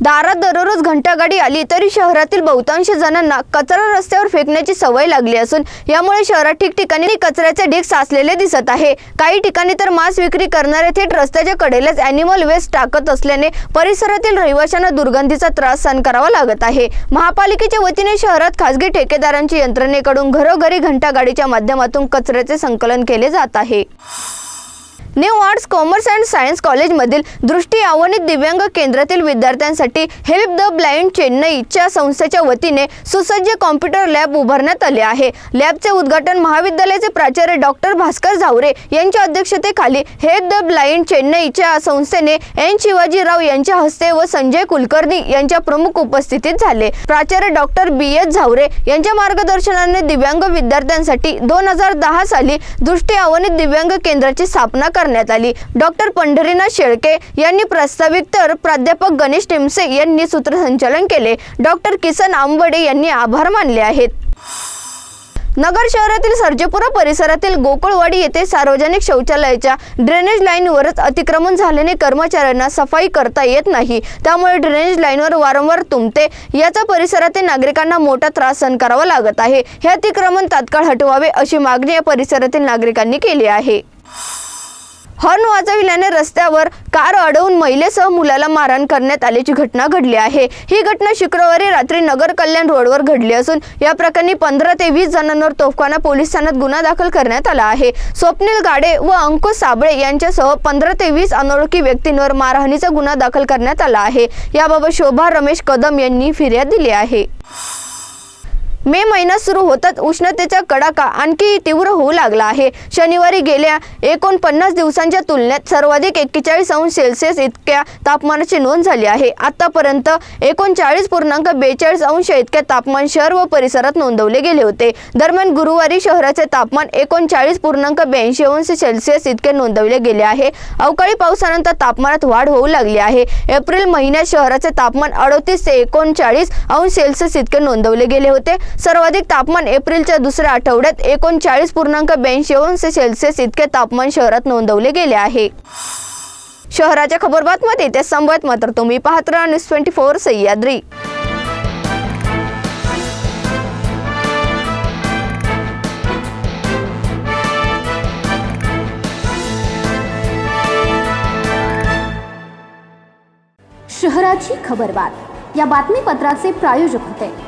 दारात दररोज घंटागाडी आली तरी शहरातील बहुतांश जणांना कचरा रस्त्यावर फेकण्याची सवय लागली असून यामुळे शहरात ठिकठिकाणी कचऱ्याचे ढीक साचलेले दिसत आहे. काही ठिकाणी तर मांस विक्री करणारे थेट रस्त्याच्या कडेलाच अॅनिमल वेस्ट टाकत असल्याने परिसरातील रहिवाशांना दुर्गंधीचा त्रास सहन करावा लागत आहे. महापालिकेच्या वतीने शहरात खासगी ठेकेदारांच्या यंत्रणेकडून घरोघरी घंटागाडीच्या माध्यमातून कचऱ्याचे संकलन केले जात आहे. New arts commerce and science कॉलेजमधील दृष्टी आव्हानित दिव्यांग केंद्रातील विद्यार्थ्यांसाठी हेल्प द ब्लाइंड चेन्नईच्या संस्थेच्या वतीने सुसज्ज कॉम्प्युटर लॅब उभारण्यात आले आहे. लॅबचे उद्घाटन महाविद्यालयाचे प्राचार्य डॉक्टर भास्कर झावरे यांच्या अध्यक्षतेखाली हेल्प द ब्लाइंड चेन्नईच्या संस्थेने एन शिवाजीराव यांच्या हस्ते व संजय कुलकर्णी यांच्या प्रमुख उपस्थितीत झाले. प्राचार्य डॉक्टर बी एस झावरे यांच्या मार्गदर्शनाने दिव्यांग विद्यार्थ्यांसाठी दोन हजार दहा साली दृष्टी आव्हानित दिव्यांग केंद्राची स्थापना करण्यात आली. डॉक्टर पंढरीनाथ शेळके यांनी प्रस्तावित तर प्राध्यापक गणेश टिमसे यांनी सूत्रसंचालन केले. डॉक्टर किसन आंबडे यांनी आभार मानले आहेत. नगर शहरातील सर्जेपुरा परिसरातील गोकुळवाडी येथे सार्वजनिक शौचालयाच्या ड्रेनेज लाईनवरच अतिक्रमण झाल्याने कर्मचाऱ्यांना सफाई करता येत नाही. त्यामुळे ड्रेनेज लाईनवर वारंवार तुंबते. याचा परिसरातील नागरिकांना मोठा त्रास सहन करावा लागत आहे. हे अतिक्रमण तात्काळ हटवावे अशी मागणी या परिसरातील नागरिकांनी केली आहे. हॉर्न वाजविल्याने रस्त्यावर कार अडवून महिलेसह मुलाला मारहाण करण्यात आल्याची घटना घडली आहे. ही घटना शुक्रवारी रात्री नगर कल्याण रोडवर घडली असून या प्रकरणी पंधरा ते वीस जणांवर तोफखाना पोलीस ठाण्यात गुन्हा दाखल करण्यात आला आहे. स्वप्नील गाडे व अंकुश साबळे यांच्यासह पंधरा ते वीस अनोळखी व्यक्तींवर मारहाणीचा गुन्हा दाखल करण्यात आला आहे. याबाबत शोभा रमेश कदम यांनी फिर्याद दिली आहे. मे महिना सुरू होताच उष्णतेचा कडाका आणखी तीव्र होऊ लागला आहे. शनिवारी गेल्या एकोणपन्नास दिवसांच्या तुलनेत सर्वाधिक एक्केचाळीस अंश सेल्सिअस इतक्या तापमानाची नोंद झाली आहे. आतापर्यंत एकोणचाळीस पूर्णांक बेचाळीस अंश इतक्या तापमान शहर व परिसरात नोंदवले गेले होते. दरम्यान गुरुवारी शहराचे तापमान एकोणचाळीस पूर्णांक ब्याऐंशी अंश सेल्सिअस इतके नोंदवले गेले आहे. अवकाळी पावसानंतर तापमानात वाढ होऊ लागली आहे. एप्रिल महिन्यात शहराचे तापमान अडतीस ते एकोणचाळीस अंश सेल्सिअस इतके नोंदवले गेले होते. सर्वाधिक तापमान एप्रिलच्या दुसऱ्या आठवड्यात एकोणचाळीस पूर्णांक ब्याऐंशी अंश सेल्सिअस इतके तापमान शहरात नोंदवले गेले आहे. शहराच्या खबरबातमध्ये ते संवाद मात्र तुम्ही पाहत राहा न्यूज ट्वेंटी फोर सह्याद्री. शहराची खबरबात. या बातमीपत्राचे प्रायोजक होते.